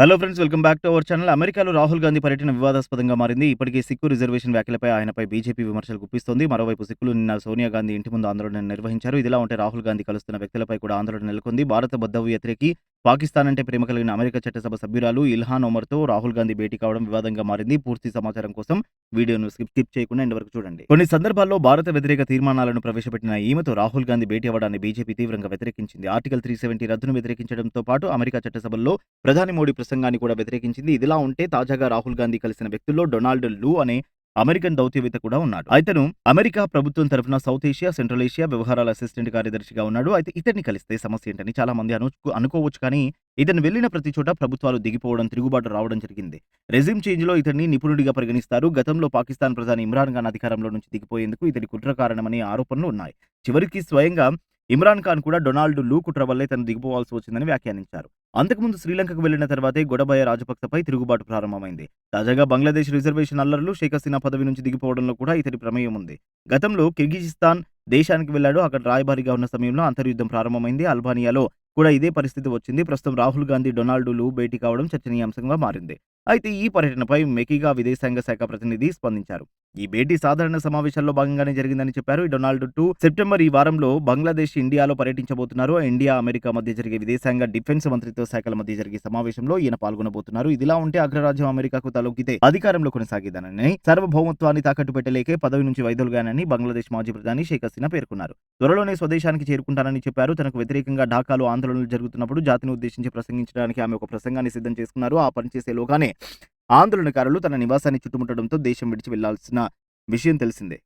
Hello friends welcome back to our channel అమెరికాలో రాహుల్ గాంధీ పర్యటన వివాదాస్పదంగా మారింది. ఇప్పటికే సిక్కు రిజర్వేషన్ వ్యాఖ్యలపై ఆయనపై బీజేపీ విమర్శలు గుప్పిస్తోంది. మరోవైపు సిక్కులు నిన్న సోనియా గాంధీ ఇంటి ముందు ఆందోళన నిర్వహించారు. ఇదిలా ఉంటే రాహుల్ గాంధీ కలుస్తున్న వ్యక్తులపై కూడా ఆందోళన నెలకొంది. భారత బద్దవు వ్యతిరేకి పాకిస్తాన్ అంటే ప్రేమ కలిగిన అమెరికా చట్టసభ సభ్యురాలు ఇల్హాన్ ఒమర్తో రాహుల్ గాంధీ భేటీ కావడం వివాదంగా మారింది. పూర్తి సమాచారం కోసం వీడియోను స్కిప్ స్కిప్ చేయకుండా ఇంత వరకు చూడండి. కొన్ని సందర్భాల్లో భారత వ్యతిరేక తీర్మానాలను ప్రవేశపెట్టిన ఈమెతో రాహుల్ గాంధీ భేటీ అవ్వడాన్ని బీజేపీ తీవ్రంగా వ్యతిరేకించింది. ఆర్టికల్ త్రీ సెవెంటీ రద్దును వ్యతిరేకించడంతో పాటు అమెరికా చట్టసభల్లో ప్రధాని మోడీ ప్రసంగాన్ని కూడా వ్యతిరేకించింది. ఇదిలా ఉంటే తాజాగా రాహుల్ గాంధీ కలిసిన వ్యక్తుల్లో డొనాల్డ్ లూ అనే అమెరికన్ దౌత్యవేత్త కూడా ఉన్నాడు. ఇతను అమెరికా ప్రభుత్వం తరఫున సౌత్ ఏషియా సెంట్రల్ ఏషియా వ్యవహారాల అసిస్టెంట్ కార్యదర్శిగా ఉన్నాడు. అయితే ఇతన్ని కలిస్తే సమస్య ఏంటని చాలా మంది అను అనుకోవచ్చు కానీ ఇతను వెళ్ళిన ప్రతి చోట ప్రభుత్వాలు దిగిపోవడం తిరుగుబాటు రావడం జరిగింది. రెజిమ్ చేంజ్లో ఇతన్ని నిపుణుడిగా పరిగణిస్తారు. గతంలో పాకిస్తాన్ ప్రధాని ఇమ్రాన్ ఖాన్ అధికారంలో నుంచి దిగిపోయేందుకు ఇతని కుట్ర కారణమనే ఆరోపణలు ఉన్నాయి. చివరికి స్వయంగా ఇమ్రాన్ ఖాన్ కూడా డొనాల్డ్ లూ కుట్ర వల్లే తను దిగిపోవాల్సి వచ్చిందని వ్యాఖ్యానించారు. అంతకుముందు శ్రీలంకకు వెళ్ళిన తర్వాతే గొడబయ రాజపక్సపై తిరుగుబాటు ప్రారంభమైంది. తాజాగా బంగ్లాదేశ్ రిజర్వేషన్ అల్లర్లు షేక్ హసీనా పదవి నుంచి దిగిపోవడంలో కూడా ఇతడి ప్రమేయం ఉంది. గతంలో కిర్గిజిస్తాన్ దేశానికి వెళ్ళాడు అక్కడ రాయబారిగా ఉన్న సమయంలో అంతర్యుద్ధం ప్రారంభమైంది. అల్బానియాలో కూడా ఇదే పరిస్థితి వచ్చింది. ప్రస్తుతం రాహుల్ గాంధీ డొనాల్డులు భేటీ కావడం చర్చనీయాంశంగా మారింది. అయితే ఈ పర్యటనపై మెకీగా విదేశాంగ శాఖ ప్రతినిధి స్పందించారు. ఈ భేటీ సాధారణ సమావేశాల్లో భాగంగానే జరిగిందని చెప్పారు. ఈ డొనాల్డ్ టూ సెప్టెంబర్ ఈ వారంలో బంగ్లాదేశ్ ఇండియాలో పర్యటించబోతున్నారు. ఇండియా అమెరికా మధ్య జరిగే విదేశాంగ డిఫెన్స్ మంత్రిత్వ శాఖల మధ్య జరిగే సమావేశంలో ఈయన పాల్గొనబోతున్నారు. ఇదిలా ఉంటే అగ్రరాజ్యం అమెరికాకు తలొక్కితే అధికారంలో కొనసాగేదనని సార్వభౌమత్వాన్ని తాకట్టు పెట్టలేకే పదవి నుంచి వైదొలగానని బంగ్లాదేశ్ మాజీ ప్రధాని షేక్ హసీనా పేర్కొన్నారు. త్వరలోనే స్వదేశానికి చేరుకుంటానని చెప్పారు. తనకు వ్యతిరేకంగా ఢాకాలో ఆందోళనలు జరుగుతున్నప్పుడు జాతిని ఉద్దేశించి ప్రసంగించడానికి ఆమె ఒక ప్రసంగాన్ని సిద్ధం చేసుకున్నారు. ఆ పనిచేసేలోగానే ఆందోళనకారులు తన నివాసాన్ని చుట్టుముట్టడంతో దేశం విడిచి వెళ్ళాల్సిన విషయం తెలిసిందే.